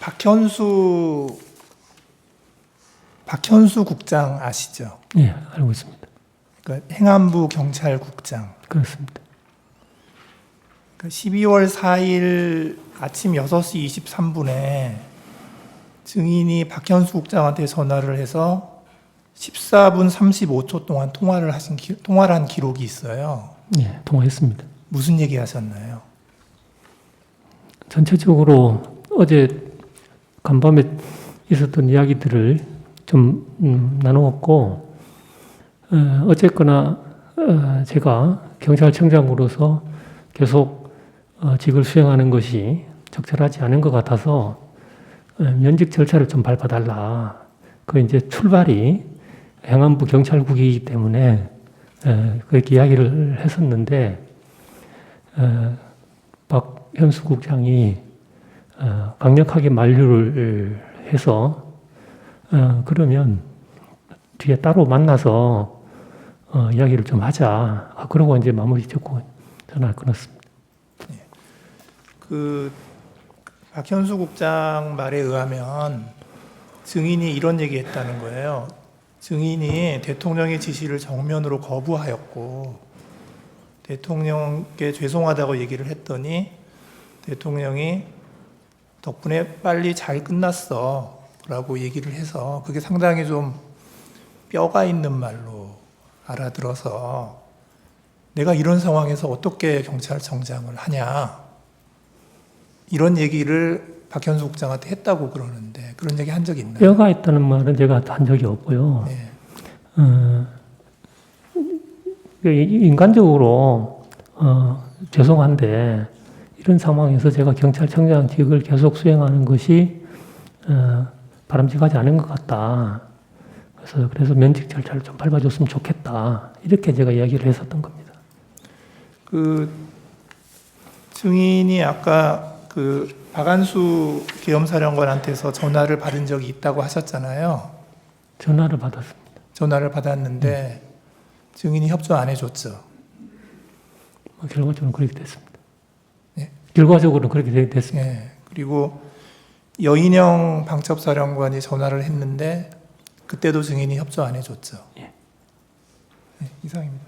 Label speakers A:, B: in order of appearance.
A: 박현수 박현수 국장 아시죠?
B: 예, 알고 있습니다.
A: 그러니까 행안부 경찰국장.
B: 그렇습니다.
A: 그 12월 4일 아침 6시 23분에 증인이 박현수 국장한테 전화를 해서 14분 35초 동안 통화를 하신 기, 통화를 한 기록이 있어요.
B: 예, 통화했습니다.
A: 무슨 얘기 하셨나요?
B: 전체적으로 어제 간밤에 있었던 이야기들을 좀 음, 나누었고 어, 어쨌거나 어, 제가 경찰청장으로서 계속 어, 직을 수행하는 것이 적절하지 않은 것 같아서 어, 면직 절차를 좀 밟아달라. 그 이제 출발이 행안부 경찰국이기 때문에 에, 그렇게 이야기를 했었는데 에, 박 현수 국장이 어, 강력하게 만류를 해서 어, 그러면 뒤에 따로 만나서 어, 이야기를 좀 하자. 아, 그러고 이제 마무리 짓고 전화를 끊었습니다.
A: 그 박현수 국장 말에 의하면 증인이 이런 얘기했다는 거예요. 증인이 대통령의 지시를 정면으로 거부하였고 대통령께 죄송하다고 얘기를 했더니 대통령이 덕분에 빨리 잘 끝났어 라고 얘기를 해서 그게 상당히 좀 뼈가 있는 말로 알아들어서 내가 이런 상황에서 어떻게 경찰청장을 하냐 이런 얘기를 박현수 국장한테 했다고 그러는데 그런 얘기 한적 있나요?
B: 뼈가 있다는 말은 제가 한 적이 없고요.
A: 네.
B: 어, 그 인간적으로 어, 죄송한데 이런 상황에서 제가 경찰청장직을 계속 수행하는 것이 어, 바람직하지 않은 것 같다. 그래서 그래서 면직 절차를 좀 밟아줬으면 좋겠다. 이렇게 제가 이야기를 했었던 겁니다.
A: 그 증인이 아까 그 박안수 계엄사령관한테서 전화를 받은 적이 있다고 하셨잖아요.
B: 전화를 받았습니다.
A: 전화를 받았는데 증인이 협조 안 해줬죠.
B: 뭐 결과적으로 그렇게 됐습니다.
A: 예.
B: 결과적으로 그렇게 되- 됐습니다.
A: 예. 그리고 여인영 방첩사령관이 전화를 했는데 그때도 증인이 협조 안 해줬죠.
B: 예.
A: 예, 이상입니다.